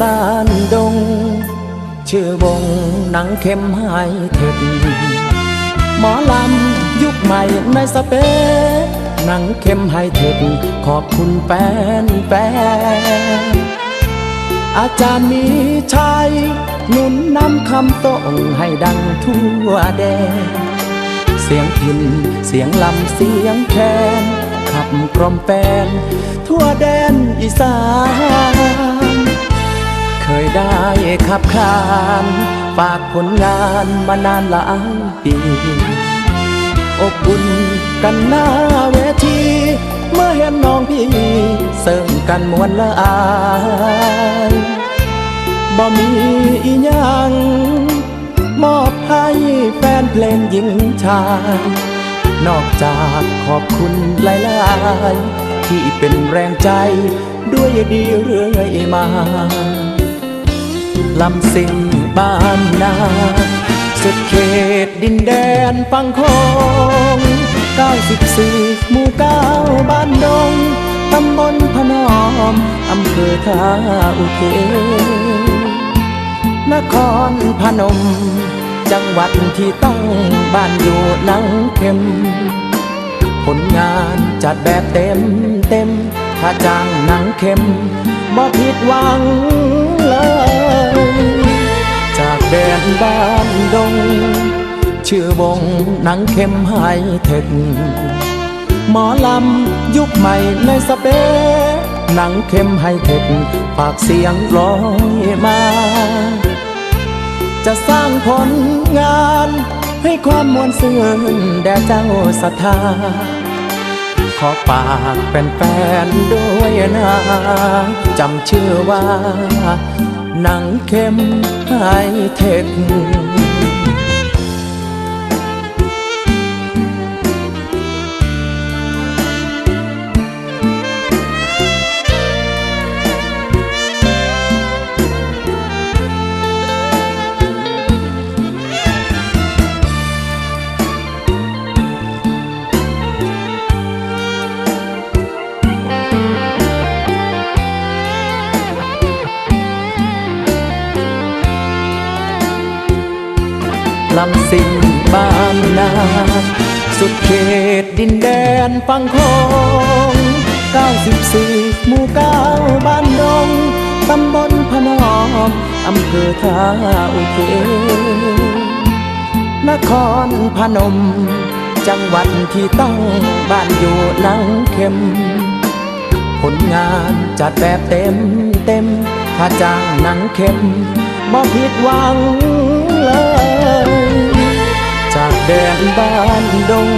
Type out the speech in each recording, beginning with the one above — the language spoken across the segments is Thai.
บ้านดง ชื่อวงหนังเข้มไฮเทคหมอลำยุคใหม่ในสเปซหนังเข้มไฮเทคขอบคุณแฟนแฟนอาจารย์มีชัยหนุนนำคำต้องให้ดังทั่วแดน เสียงพินเสียงลำเสียงแคนขับกล่อมแฟนทั่วแดนอีสาน เคยได้ขับขาน ฝากผลงานมานานหลายปีอบอุ่นกันหน้าเวที เมื่อเห็นน้องพี่เสริมกันมวนละอายบ่มีอีหยังมอบให้แฟนเพลงหญิงชาย นอกจากขอบคุณหลายๆที่เป็นแรงใจด้วยดีเรื่อยมา ลำสิงบ้านนาสุดเขตดินแดนฝั่งคง94หมู่เก้าบ้านดง ตำบลพนอม อำเภอท่าอุเทนครพนม จังหวัดที่ตั้งบ้านอยู่หนังเข้ม ผลงานจัดแบบเต็มเต็ม ถ้าจ้างหนังเข้มบ่ผิดหวังเลย แดนบ้านดง ชื่อวงหนังเข้มไฮเทคหมอลำยุคใหม่ในสเปหนังเข้มไฮเทคฝากเสียงร้อยมา จะสร้างผลงานให้ความมวลซื่นแด่เจ้าศรัทธาขอฝากเป็นแฟนๆด้วยนะ จำชื่อว่า หนังเลำสิงบ้านนาสุดเขตดินแดนฝั่งคง94หมู่เก้าบ้านดงตำบลพนอมอำเภอท่าอุเทนนครพนม จังหวัดที่ตั้งบ้านอยู่หนังเข้ม ผลงานจัดแบบเต็มเต็ม ถ้าจ้างหนังเข้มบ่ผิดหวังเลย แดนบ้านดง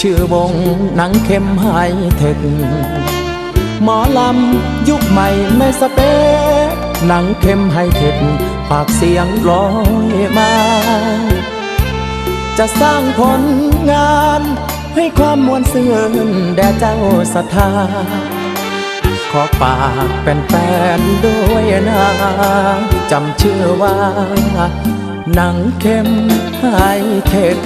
ชื่อวงหนังเข้มไฮเทคหมอลำยุคใหม่ในสเปซหนังเข้มไฮเทคฝากเสียงร้อยมา จะสร้างผลงาน ให้ความมวลซื่นแด่เจ้าศรัทธาขอฝากเป็นแฟนด้วยนะจำชื่อว่า หนังเข้มไฮเทค